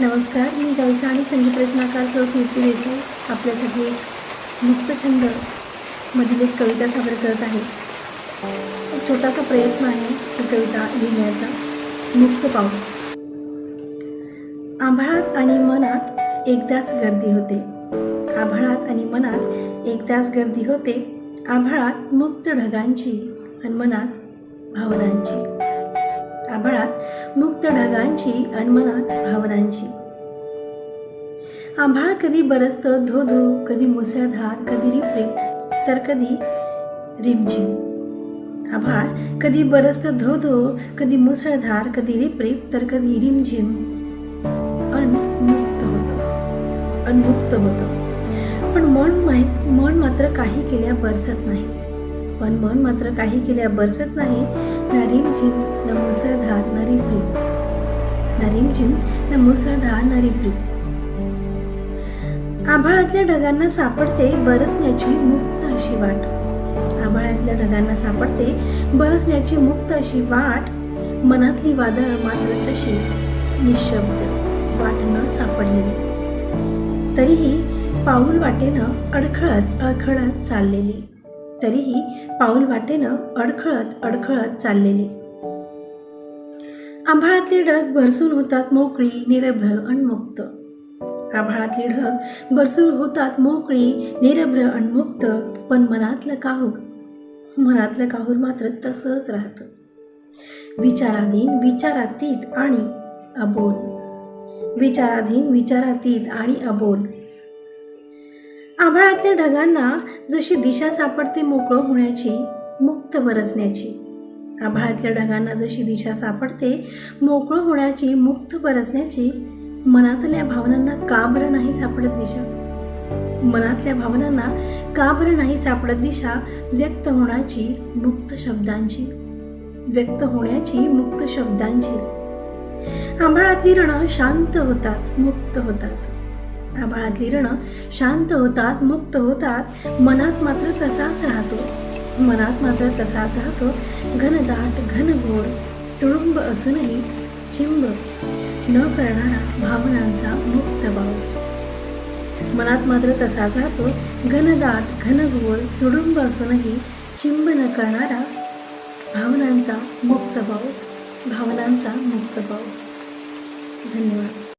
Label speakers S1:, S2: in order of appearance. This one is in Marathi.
S1: नमस्कार मी गायिका आणि संगीत रचनाकार सौ कीर्ती देसाई आपल्यासाठी एक मुक्तछंद मधील एक कविता सादर करत आहे. एक छोटासा प्रयत्न आहे ही कविता लिहिण्याचा. मुक्त पाऊस. आभाळात आणि मनात एकदाच गर्दी होते. आभाळात आणि मनात एकदाच गर्दी होते. आभाळात मुक्त ढगांची आणि मनात भावनांची. आभाळात मुक्त ढगांची आणि मनात भावनांची. आभाळ कधी बरसतं धो धो कधी मुसळधार कधी रिपरिप तर कधी रिमझिम. आभाळ कधी बरसतं धो धो कधी मुसळधार कधी रिपरिप तर कधी रिमझिम. अनमुक्त होतं. अनमुक्त होतं. पण मन माहीत मन मात्र काही केल्या बरसत नाही. पण मन मात्र काही केल्या बरसत नाही. नारीम जिम ना मुसळधार ना प्रीत ना रिमझिम ना मुसळधार ना प्रीत आभाळातल्या ढगांना सापडते बरसण्याची मुक्त अशी वाट. आभाळातल्या ढगांना सापडते बरसण्याची मुक्त अशी वाट. मनातली वादळ मात्र तशीच. निशब्द. वाट न सापडलेली. तरीही पाऊल वाटेनं अडखळत अडखळत चाललेली. तरीही पाऊल वाटेनं अडखळत अडखळत चाललेली. आभाळातले ढग भरसून होतात मोकळी निरभ्र आणि मुक्त. आभाळातले ढग भरसून होतात मोकळी निरभ्र अणमुक्त पण मनातलं काहूर? मनातलं काहूर मात्र तसंच राहतं. विचाराधीन विचारातीत आणि अबोल. विचाराधीन विचारातीत आणि अबोल. आभाळातल्या ढगांना जशी दिशा सापडते मोकळं होण्याची मुक्त बरसण्याची. आभाळातल्या ढगांना जशी दिशा सापडते मोकळं होण्याची मुक्त बरसण्याची मनातल्या भावनांना का बरं नाही सापडत दिशा? मनातल्या भावनांना का बरं नाही सापडत दिशा? व्यक्त होण्याची मुक्त शब्दांची. व्यक्त होण्याची मुक्त शब्दांची. आभाळातली रणं शांत होतात मुक्त होतात. आभाळातली रणं शांत होतात मुक्त होतात. मनात मात्र तसाच राहतो. मनात मात्र तसाच राहतो. घनदाट घनगोड तुळुंब असूनही चिंब न करणारा भावनांचा मुक्त पाऊस मनात मात्र तसाच राहतो. घनदाट घनघोर तुडुंब असूनही चिंब न करणारा भावनांचा मुक्त पाऊस भावनांचा मुक्त पाऊस धन्यवाद.